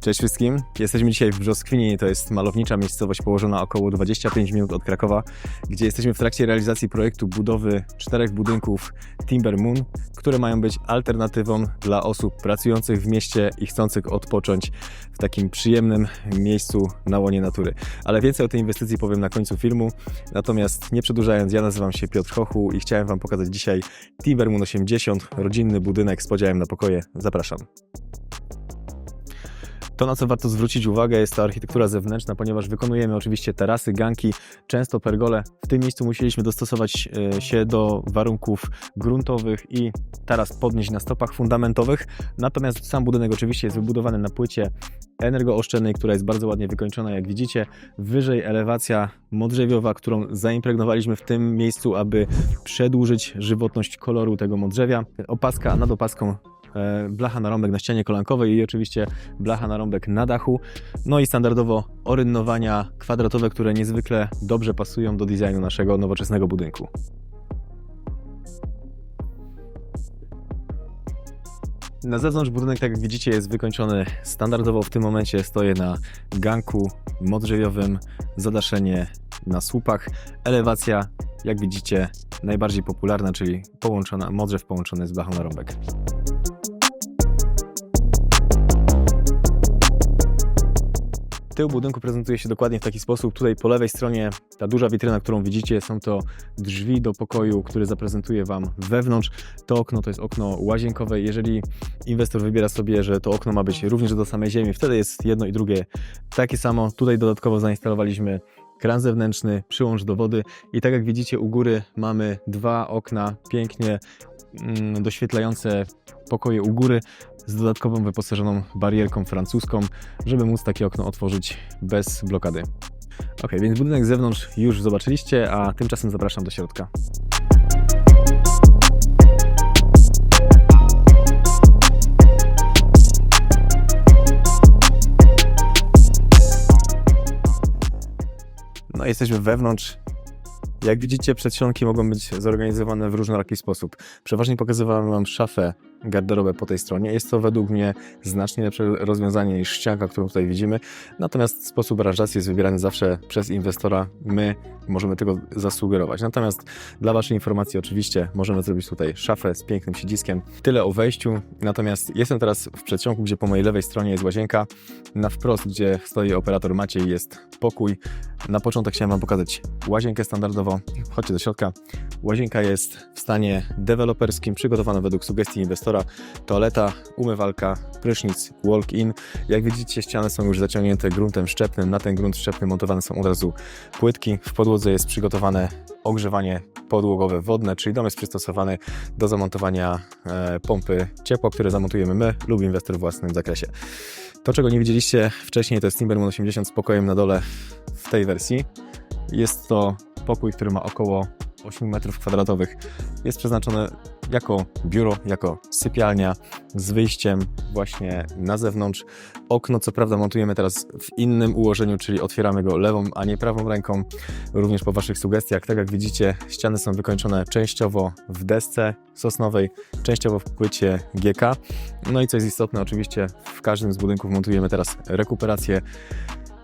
Cześć wszystkim. Jesteśmy dzisiaj w Brzoskwini. To jest malownicza miejscowość położona około 25 minut od Krakowa, gdzie jesteśmy w trakcie realizacji projektu budowy czterech budynków Timber Moon, które mają być alternatywą dla osób pracujących w mieście i chcących odpocząć w takim przyjemnym miejscu na łonie natury. Ale więcej o tej inwestycji powiem na końcu filmu. Natomiast nie przedłużając, ja nazywam się Piotr Chochu i chciałem Wam pokazać dzisiaj Timber Moon 80, rodzinny budynek z podziałem na pokoje. Zapraszam. To, na co warto zwrócić uwagę, jest ta architektura zewnętrzna, ponieważ wykonujemy oczywiście tarasy, ganki, często pergole. W tym miejscu musieliśmy dostosować e, się do warunków gruntowych i taras podnieść na stopach fundamentowych. Natomiast sam budynek oczywiście jest wybudowany na płycie energooszczędnej, która jest bardzo ładnie wykończona, jak widzicie. Wyżej elewacja modrzewiowa, którą zaimpregnowaliśmy w tym miejscu, aby przedłużyć żywotność koloru tego modrzewia. Opaska nad opaską blacha na rąbek na ścianie kolankowej i oczywiście blacha na rąbek na dachu. No i standardowo orynnowania kwadratowe, które niezwykle dobrze pasują do designu naszego nowoczesnego budynku. Na zewnątrz budynek, tak jak widzicie, jest wykończony standardowo. W tym momencie stoję na ganku modrzewiowym, zadaszenie na słupach, elewacja, jak widzicie, najbardziej popularna, czyli połączona, modrzew połączony z blachą na rąbek. Tył budynku prezentuje się dokładnie w taki sposób. Tutaj po lewej stronie ta duża witryna, którą widzicie, są to drzwi do pokoju, który zaprezentuje Wam wewnątrz. To okno to jest okno łazienkowe. Jeżeli inwestor wybiera sobie, że to okno ma być również do samej ziemi, wtedy jest jedno i drugie takie samo. Tutaj dodatkowo zainstalowaliśmy kran zewnętrzny, przyłącz do wody i tak jak widzicie u góry mamy dwa okna pięknie mm, doświetlające pokoje u góry z dodatkową wyposażoną barierką francuską, żeby móc takie okno otworzyć bez blokady. Ok, więc budynek z zewnątrz już zobaczyliście, a tymczasem zapraszam do środka. No, jesteśmy wewnątrz. Jak widzicie, przedsionki mogą być zorganizowane w różnoraki sposób. Przeważnie pokazywałem Wam szafę garderobę po tej stronie. Jest to według mnie znacznie lepsze rozwiązanie niż ścianka, którą tutaj widzimy. Natomiast sposób aranżacji jest wybierany zawsze przez inwestora. My możemy tego zasugerować. Natomiast dla Waszej informacji oczywiście możemy zrobić tutaj szafę z pięknym siedziskiem. Tyle o wejściu. Natomiast jestem teraz w przedsionku, gdzie po mojej lewej stronie jest łazienka. Na wprost, gdzie stoi operator Maciej jest pokój. Na początek chciałem Wam pokazać łazienkę standardowo. Chodźcie do środka. Łazienka jest w stanie deweloperskim, przygotowana według sugestii inwestora. Toaleta, umywalka, prysznic, walk-in. Jak widzicie, ściany są już zaciągnięte gruntem szczepnym. Na ten grunt szczepny montowane są od razu płytki. W podłodze jest przygotowane ogrzewanie podłogowe wodne, czyli dom jest przystosowany do zamontowania e, pompy ciepła, które zamontujemy my lub inwestor w własnym zakresie. To, czego nie widzieliście wcześniej, to jest Timberman 80 z pokojem na dole w tej wersji. Jest to pokój, który ma około 8 metrów kwadratowych. Jest przeznaczony jako biuro, jako sypialnia z wyjściem właśnie na zewnątrz. Okno, co prawda, montujemy teraz w innym ułożeniu, czyli otwieramy go lewą, a nie prawą ręką. Również po Waszych sugestiach. Tak jak widzicie, ściany są wykończone częściowo w desce sosnowej, częściowo w płycie GK. No i co jest istotne, oczywiście w każdym z budynków montujemy teraz rekuperację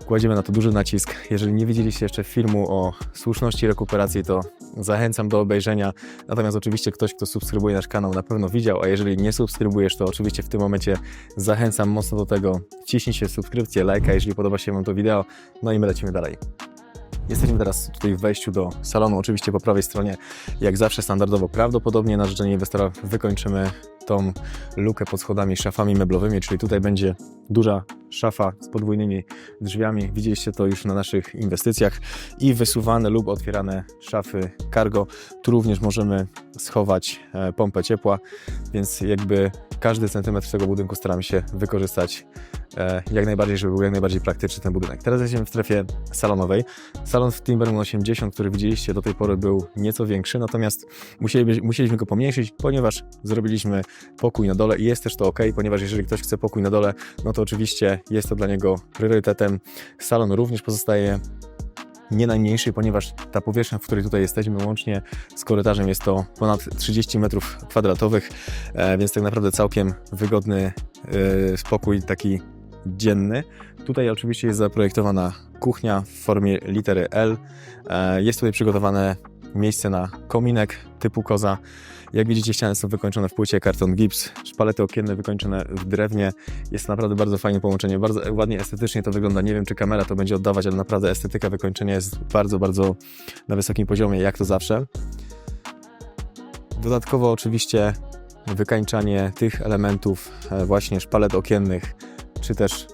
kładziemy na to duży nacisk. Jeżeli nie widzieliście jeszcze filmu o słuszności rekuperacji, to zachęcam do obejrzenia. Natomiast oczywiście ktoś, kto subskrybuje nasz kanał, na pewno widział, a jeżeli nie subskrybujesz, to oczywiście w tym momencie zachęcam mocno do tego. Ciśnijcie subskrypcję, lajka, jeżeli podoba się Wam to wideo. No i my lecimy dalej. Jesteśmy teraz tutaj w wejściu do salonu, oczywiście po prawej stronie, jak zawsze standardowo, prawdopodobnie na życzenie inwestora wykończymy tą lukę pod schodami szafami meblowymi, czyli tutaj będzie duża szafa z podwójnymi drzwiami. Widzieliście to już na naszych inwestycjach i wysuwane lub otwierane szafy cargo. Tu również możemy schować e, pompę ciepła, więc jakby każdy centymetr tego budynku staramy się wykorzystać jak najbardziej, żeby był jak najbardziej praktyczny ten budynek. Teraz jesteśmy w strefie salonowej. Salon w Timberman 80, który widzieliście do tej pory był nieco większy, natomiast musieliśmy, musieliśmy go pomniejszyć, ponieważ zrobiliśmy pokój na dole i jest też to ok, ponieważ jeżeli ktoś chce pokój na dole, no to oczywiście jest to dla niego priorytetem. Salon również pozostaje nie najmniejszy, ponieważ ta powierzchnia, w której tutaj jesteśmy, łącznie z korytarzem jest to ponad 30 metrów kwadratowych, e, więc tak naprawdę całkiem wygodny e, spokój taki dzienny. Tutaj oczywiście jest zaprojektowana kuchnia w formie litery L. E, Jest tutaj przygotowane miejsce na kominek typu koza. Jak widzicie, ściany są wykończone w płycie, karton gips, szpalety okienne wykończone w drewnie. Jest naprawdę bardzo fajne połączenie, bardzo ładnie estetycznie to wygląda. Nie wiem, czy kamera to będzie oddawać, ale naprawdę estetyka wykończenia jest bardzo, bardzo na wysokim poziomie, jak to zawsze. Dodatkowo oczywiście wykańczanie tych elementów, e, właśnie szpalet okiennych, czy też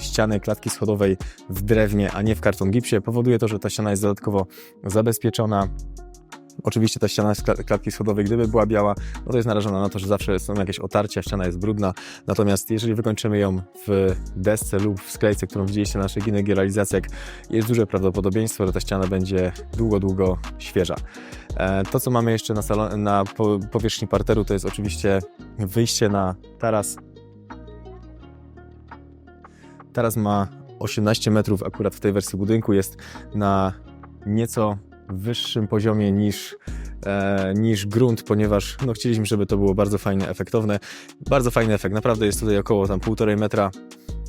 ściany klatki schodowej w drewnie, a nie w karton gipsie, powoduje to, że ta ściana jest dodatkowo zabezpieczona. Oczywiście ta ściana z kla- klatki schodowej, gdyby była biała, no to jest narażona na to, że zawsze są jakieś otarcia, ściana jest brudna. Natomiast jeżeli wykończymy ją w desce lub w sklejce, którą widzieliście na naszych innych realizacjach, jest duże prawdopodobieństwo, że ta ściana będzie długo, długo świeża. E, To, co mamy jeszcze na, salon, na po- powierzchni parteru, to jest oczywiście wyjście na taras. Taras ma 18 metrów akurat w tej wersji budynku, jest na nieco wyższym poziomie niż, e, niż grunt, ponieważ no, chcieliśmy, żeby to było bardzo fajne, efektowne. Bardzo fajny efekt, naprawdę jest tutaj około tam 1,5 metra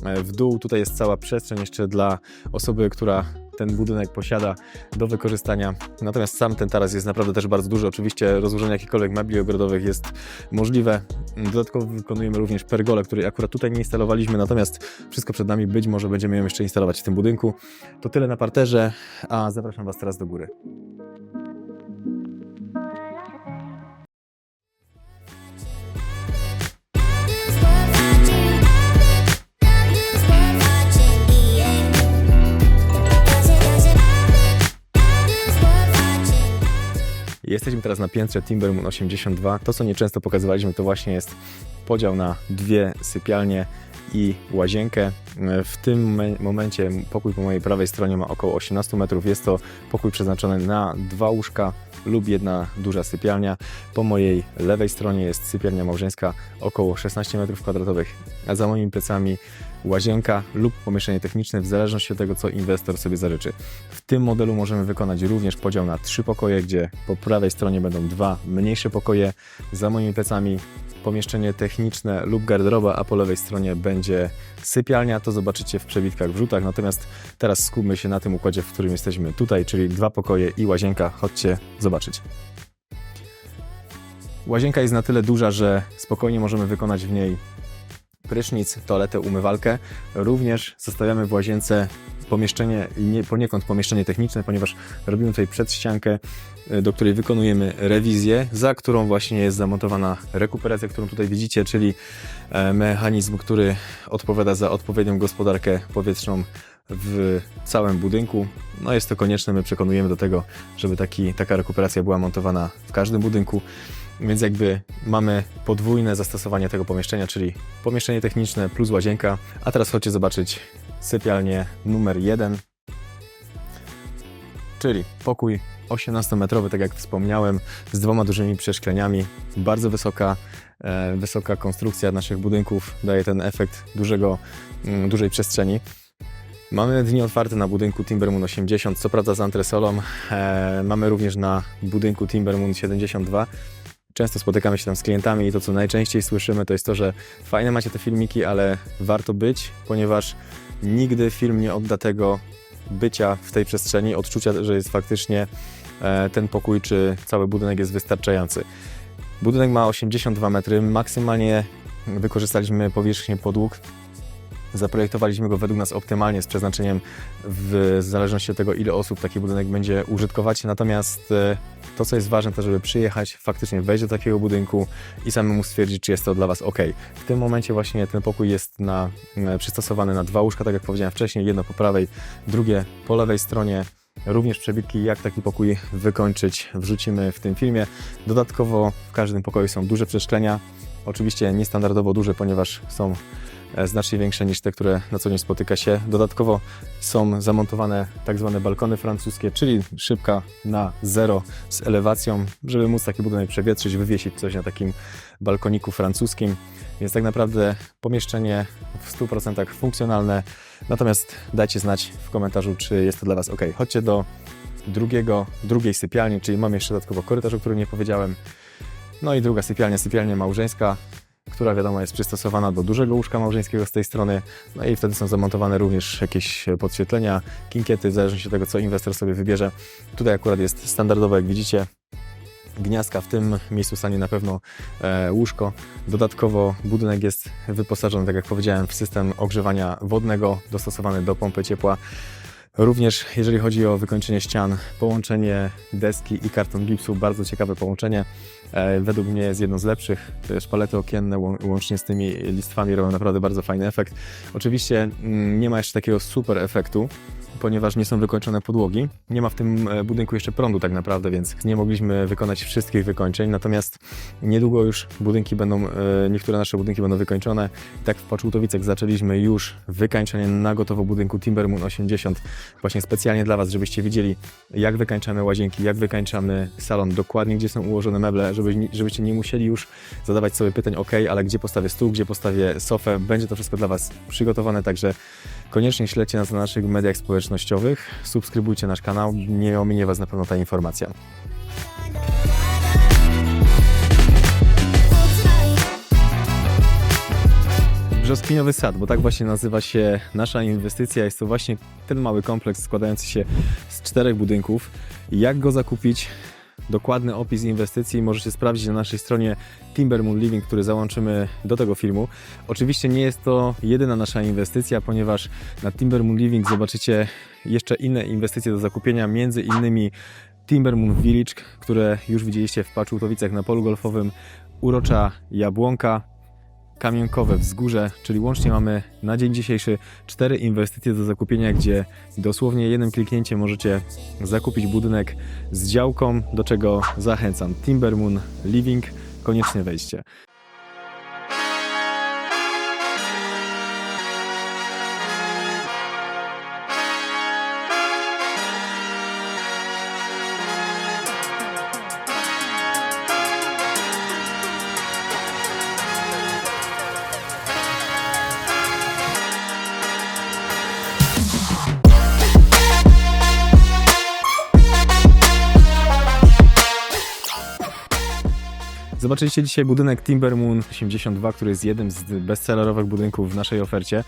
e, w dół. Tutaj jest cała przestrzeń jeszcze dla osoby, która ten budynek posiada do wykorzystania. Natomiast sam ten taras jest naprawdę też bardzo duży. Oczywiście rozłożenie jakichkolwiek mebli ogrodowych jest możliwe. Dodatkowo wykonujemy również pergolę, której akurat tutaj nie instalowaliśmy, natomiast wszystko przed nami. Być może będziemy ją jeszcze instalować w tym budynku. To tyle na parterze, a zapraszam Was teraz do góry. Jesteśmy teraz na piętrze Timbermoon 82. To, co nieczęsto pokazywaliśmy, to właśnie jest podział na dwie sypialnie i łazienkę. W tym me- momencie pokój po mojej prawej stronie ma około 18 metrów. Jest to pokój przeznaczony na dwa łóżka lub jedna duża sypialnia. Po mojej lewej stronie jest sypialnia małżeńska około 16 metrów kwadratowych, a za moimi plecami łazienka lub pomieszczenie techniczne w zależności od tego, co inwestor sobie zażyczy. W tym modelu możemy wykonać również podział na trzy pokoje, gdzie po prawej stronie będą dwa mniejsze pokoje, za moimi plecami pomieszczenie techniczne lub garderoba, a po lewej stronie będzie sypialnia. To zobaczycie w przebitkach, wrzutach. Natomiast teraz skupmy się na tym układzie, w którym jesteśmy tutaj, czyli dwa pokoje i łazienka. Chodźcie zobaczyć. Łazienka jest na tyle duża, że spokojnie możemy wykonać w niej prysznic, toaletę, umywalkę. Również zostawiamy w łazience pomieszczenie, nie, poniekąd pomieszczenie techniczne, ponieważ robimy tutaj przedściankę, y, do której wykonujemy rewizję, za którą właśnie jest zamontowana rekuperacja, którą tutaj widzicie, czyli e, mechanizm, który odpowiada za odpowiednią gospodarkę powietrzną w całym budynku. No jest to konieczne, my przekonujemy do tego, żeby taki, taka rekuperacja była montowana w każdym budynku. Więc jakby mamy podwójne zastosowanie tego pomieszczenia, czyli pomieszczenie techniczne plus łazienka. A teraz chodźcie zobaczyć sypialnię numer jeden, czyli pokój 18-metrowy, tak jak wspomniałem, z dwoma dużymi przeszkleniami. Bardzo wysoka, e, wysoka konstrukcja naszych budynków daje ten efekt dużego, mm, dużej przestrzeni. Mamy dni otwarte na budynku Timbermoon 80, co prawda z antresolą. E, mamy również na budynku Timbermoon 72. Często spotykamy się tam z klientami i to, co najczęściej słyszymy, to jest to, że fajne macie te filmiki, ale warto być, ponieważ nigdy film nie odda tego bycia w tej przestrzeni, odczucia, że jest faktycznie e, ten pokój czy cały budynek jest wystarczający. Budynek ma 82 metry, maksymalnie wykorzystaliśmy powierzchnię podłóg. Zaprojektowaliśmy go według nas optymalnie z przeznaczeniem w zależności od tego, ile osób taki budynek będzie użytkować. Natomiast e, to, co jest ważne, to żeby przyjechać, faktycznie wejść do takiego budynku i samemu stwierdzić, czy jest to dla Was ok. W tym momencie właśnie ten pokój jest na, e, przystosowany na dwa łóżka, tak jak powiedziałem wcześniej, jedno po prawej, drugie po lewej stronie. Również przebitki, jak taki pokój wykończyć, wrzucimy w tym filmie. Dodatkowo w każdym pokoju są duże przeszklenia. Oczywiście niestandardowo duże, ponieważ są znacznie większe niż te, które na co dzień spotyka się. Dodatkowo są zamontowane tak zwane balkony francuskie, czyli szybka na zero z elewacją, żeby móc taki budynek przewietrzyć, wywiesić coś na takim balkoniku francuskim. Więc tak naprawdę pomieszczenie w 100% funkcjonalne. Natomiast dajcie znać w komentarzu, czy jest to dla Was ok. Chodźcie do drugiego, drugiej sypialni, czyli mam jeszcze dodatkowo korytarz, o którym nie powiedziałem. No i druga sypialnia, sypialnia małżeńska, która wiadomo jest przystosowana do dużego łóżka małżeńskiego z tej strony, no i wtedy są zamontowane również jakieś podświetlenia, kinkiety, w zależności od tego, co inwestor sobie wybierze. Tutaj akurat jest standardowe, jak widzicie, gniazdka, w tym miejscu stanie na pewno e, łóżko. Dodatkowo budynek jest wyposażony, tak jak powiedziałem, w system ogrzewania wodnego dostosowany do pompy ciepła. Również jeżeli chodzi o wykończenie ścian, połączenie deski i karton gipsu, bardzo ciekawe połączenie. E, według mnie jest jedno z lepszych. Te szpalety okienne łą- łącznie z tymi listwami robią naprawdę bardzo fajny efekt. Oczywiście mm, nie ma jeszcze takiego super efektu, ponieważ nie są wykończone podłogi. Nie ma w tym e, budynku jeszcze prądu tak naprawdę, więc nie mogliśmy wykonać wszystkich wykończeń. Natomiast niedługo już budynki będą, e, niektóre nasze budynki będą wykończone. Tak w Paczultowicach zaczęliśmy już wykańczenie na gotowo budynku Timbermoon 80. Właśnie specjalnie dla Was, żebyście widzieli jak wykańczamy łazienki, jak wykańczamy salon, dokładnie gdzie są ułożone meble, żeby, żebyście nie musieli już zadawać sobie pytań, ok, ale gdzie postawię stół, gdzie postawię sofę. Będzie to wszystko dla Was przygotowane, także Koniecznie śledźcie nas na naszych mediach społecznościowych, subskrybujcie nasz kanał, nie ominie Was na pewno ta informacja. Brzoskwiniowy Sad, bo tak właśnie nazywa się nasza inwestycja. Jest to właśnie ten mały kompleks składający się z czterech budynków. Jak go zakupić? Dokładny opis inwestycji możecie sprawdzić na naszej stronie Timber Moon Living, który załączymy do tego filmu. Oczywiście nie jest to jedyna nasza inwestycja, ponieważ na Timber Moon Living zobaczycie jeszcze inne inwestycje do zakupienia, między innymi Timber Moon Village, które już widzieliście w Paczultowicach na polu golfowym, urocza jabłonka, kamienkowe wzgórze, czyli łącznie mamy na dzień dzisiejszy cztery inwestycje do zakupienia, gdzie dosłownie jednym kliknięciem możecie zakupić budynek z działką, do czego zachęcam. Timbermoon Living, koniecznie wejście. Zobaczyliście dzisiaj budynek Timbermoon 82, który jest jednym z bestsellerowych budynków w naszej ofercie.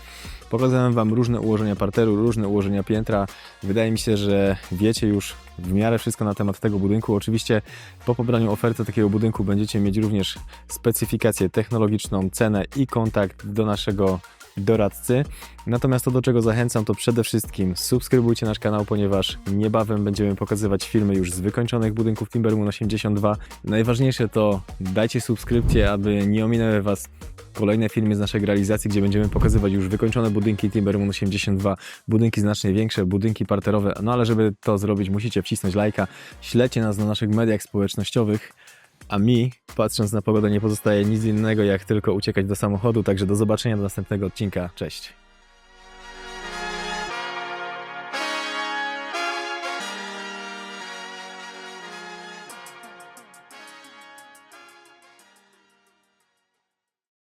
Pokazałem Wam różne ułożenia parteru, różne ułożenia piętra. Wydaje mi się, że wiecie już w miarę wszystko na temat tego budynku. Oczywiście po pobraniu oferty takiego budynku będziecie mieć również specyfikację technologiczną, cenę i kontakt do naszego doradcy. Natomiast to, do czego zachęcam, to przede wszystkim subskrybujcie nasz kanał, ponieważ niebawem będziemy pokazywać filmy już z wykończonych budynków Timbermoon 82. Najważniejsze to dajcie subskrypcję, aby nie ominęły Was kolejne filmy z naszej realizacji, gdzie będziemy pokazywać już wykończone budynki Timbermoon 82, budynki znacznie większe, budynki parterowe. No ale żeby to zrobić, musicie wcisnąć lajka, śledźcie nas na naszych mediach społecznościowych. A mi, patrząc na pogodę, nie pozostaje nic innego, jak tylko uciekać do samochodu. Także do zobaczenia do następnego odcinka. Cześć.